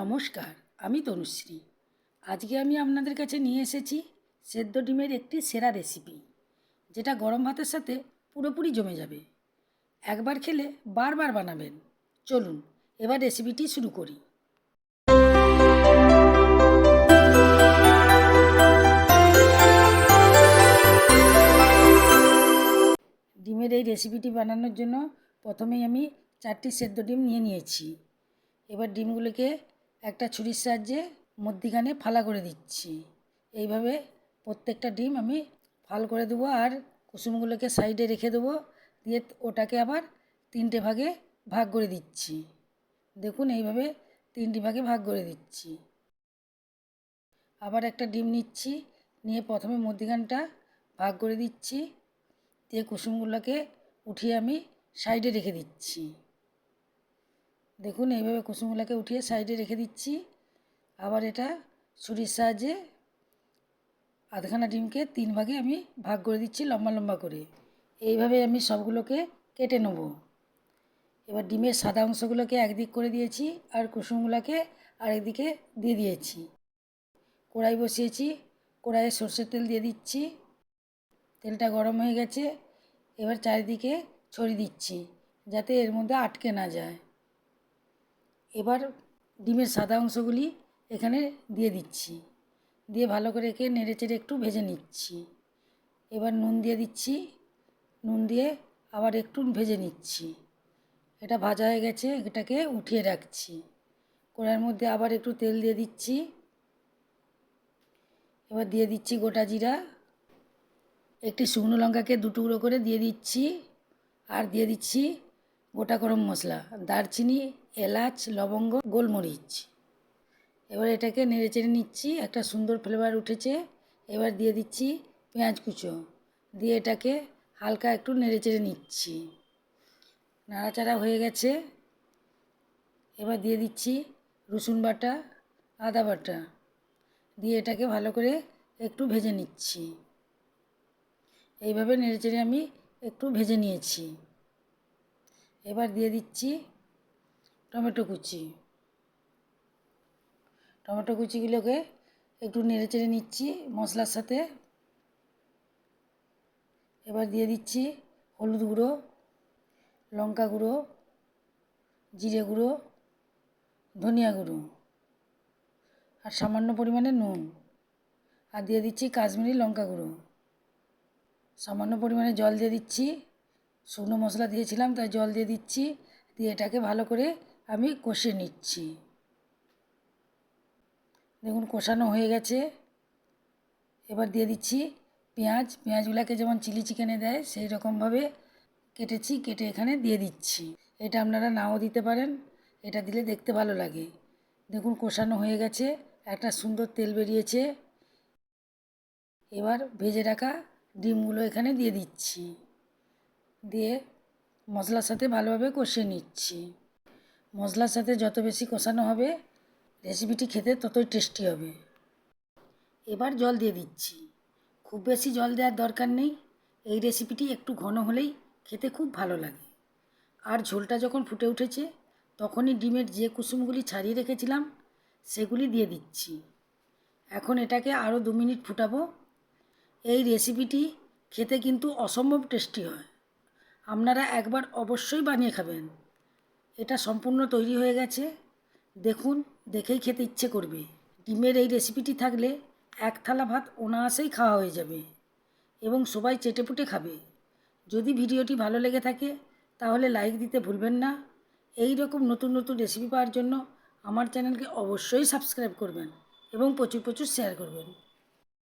নমস্কার, আমি তনুশ্রী। আজকে আমি আপনাদের কাছে নিয়ে এসেছি সেদ্ধ ডিমের একটি সেরা রেসিপি, যেটা গরম ভাতের সাথে পুরোপুরি জমে যাবে। একবার খেলে বারবার বানাবেন। চলুন, এবার রেসিপিটি শুরু করি। ডিমের এই রেসিপিটি বানানোর জন্য প্রথমেই আমি চারটি সেদ্ধ ডিম নিয়ে নিয়েছি। এবার ডিমগুলোকে একটা ছুরির সাহায্যে মধ্যিখানে ফালা করে দিচ্ছি। এইভাবে প্রত্যেকটা ডিম আমি ফাল করে দেবো আর কুসুমগুলোকে সাইডে রেখে দেবো। দিয়ে ওটাকে আবার তিনটে ভাগে ভাগ করে দিচ্ছি। দেখুন এইভাবে তিনটি ভাগে ভাগ করে দিচ্ছি। আবার একটা ডিম নিচ্ছি, নিয়ে প্রথমে মধ্যিখানটা ভাগ করে দিচ্ছি। দিয়ে কুসুমগুলোকে উঠিয়ে আমি সাইডে রেখে দিচ্ছি। দেখুন, এইভাবে কুসুমগুলোকে উঠিয়ে সাইডে রেখে দিচ্ছি। আবার এটা ছুরির সাহায্যে আধখানা ডিমকে তিন ভাগে আমি ভাগ করে দিচ্ছি, লম্বা লম্বা করে। এইভাবে আমি সবগুলোকে কেটে নেব। এবার ডিমের সাদা অংশগুলোকে একদিক করে দিয়েছি আর কুসুমগুলোকে আরেকদিকে দিয়ে দিয়েছি। কড়াই বসিয়েছি, কড়াইয়ে সর্ষের তেল দিয়ে দিচ্ছি। তেলটা গরম হয়ে গেছে, এবার চারিদিকে ছড়িয়ে দিচ্ছি যাতে এর মধ্যে আটকে না যায়। এবার ডিমের সাদা অংশগুলি এখানে দিয়ে দিচ্ছি। দিয়ে ভালো করে একে নেড়ে চেড়ে একটু ভেজে নিচ্ছি। এবার নুন দিয়ে দিচ্ছি। নুন দিয়ে আবার একটু ভেজে নিচ্ছি। এটা ভাজা হয়ে গেছে, এটাকে উঠিয়ে রাখছি। কড়ার মধ্যে আবার একটু তেল দিয়ে দিচ্ছি। এবার দিয়ে দিচ্ছি গোটা জিরা। একটি শুকনো লঙ্কাকে দু টুকরো করে দিয়ে দিচ্ছি। আর দিয়ে দিচ্ছি গোটা গরম মশলা, দারচিনি এলাচ, লবঙ্গ, গোলমরিচ। এবার এটাকে নেড়ে চেড়ে নিচ্ছি, একটা সুন্দর ফ্লেভার উঠেছে। এবার দিয়ে দিচ্ছি পেঁয়াজ কুচো। দিয়ে এটাকে হালকা একটু নেড়ে চেড়ে নিচ্ছি। নাড়াচাড়া হয়ে গেছে। এবার দিয়ে দিচ্ছি রসুন বাটা, আদা বাটা। দিয়ে এটাকে ভালো করে একটু ভেজে নিচ্ছি। এইভাবে নেড়ে চেড়ে আমি একটু ভেজে নিয়েছি। এবার দিয়ে দিচ্ছি টমেটো কুচি। টমেটো কুচিগুলোকে একটু নেড়ে চেড়ে নিচ্ছি মশলার সাথে। এবার দিয়ে দিচ্ছি হলুদ গুঁড়ো, লঙ্কা গুঁড়ো, জিরে গুঁড়ো, ধনিয়া গুঁড়ো আর সামান্য পরিমাণে নুন। আর দিয়ে দিচ্ছি কাশ্মীরি লঙ্কা গুঁড়ো। সামান্য পরিমাণে জল দিয়ে দিচ্ছি। শুকনো মশলা দিয়েছিলাম, তাই জল দিয়ে দিচ্ছি। দিয়ে এটাকে ভালো করে আমি কষিয়ে নিচ্ছি। দেখুন, কষানো হয়ে গেছে। এবার দিয়ে দিচ্ছি পেঁয়াজ। পেঁয়াজগুলোকে যেমন চিলি চিকেনে দেয়, সেই রকমভাবে কেটেছি, কেটে এখানে দিয়ে দিচ্ছি। এটা আপনারা নাও দিতে পারেন। এটা দিলে দেখতে ভালো লাগে। দেখুন, কষানো হয়ে গেছে। একটা সুন্দর তেল বেরিয়েছে। এবার ভেজে রাখা ডিমগুলো এখানে দিয়ে দিচ্ছি। দিয়ে মশলার সাথে ভালোভাবে কষিয়ে নিচ্ছি। মশলার সাথে যত বেশি কষানো হবে রেসিপিটি খেতে ততই টেস্টি হবে। এবার জল দিয়ে দিচ্ছি। খুব বেশি জল দেওয়ার দরকার নেই। এই রেসিপিটি একটু ঘন হলেই খেতে খুব ভালো লাগে। আর ঝোলটা যখন ফুটে উঠেছে, তখনই ডিমের যে কুসুমগুলি ছাড়িয়ে রেখেছিলাম, সেগুলি দিয়ে দিচ্ছি। এখন এটাকে আরও দু মিনিট ফুটাবো। এই রেসিপিটি খেতে কিন্তু অসম্ভব টেস্টি হয়। আপনারা একবার অবশ্যই বানিয়ে খাবেন। এটা সম্পূর্ণ তৈরি হয়ে গেছে। দেখুন, দেখেই খেতে ইচ্ছে করবে। ডিমের এই রেসিপিটি থাকলে এক থালা ভাত অনায়াসেই খাওয়া হয়ে যাবে এবং সবাই চেটেপুটে খাবে। যদি ভিডিওটি ভালো লেগে থাকে, তাহলে লাইক দিতে ভুলবেন না। এই রকম নতুন নতুন রেসিপি পাওয়ার জন্য আমার চ্যানেলকে অবশ্যই সাবস্ক্রাইব করবেন এবং প্রচুর প্রচুর শেয়ার করবেন।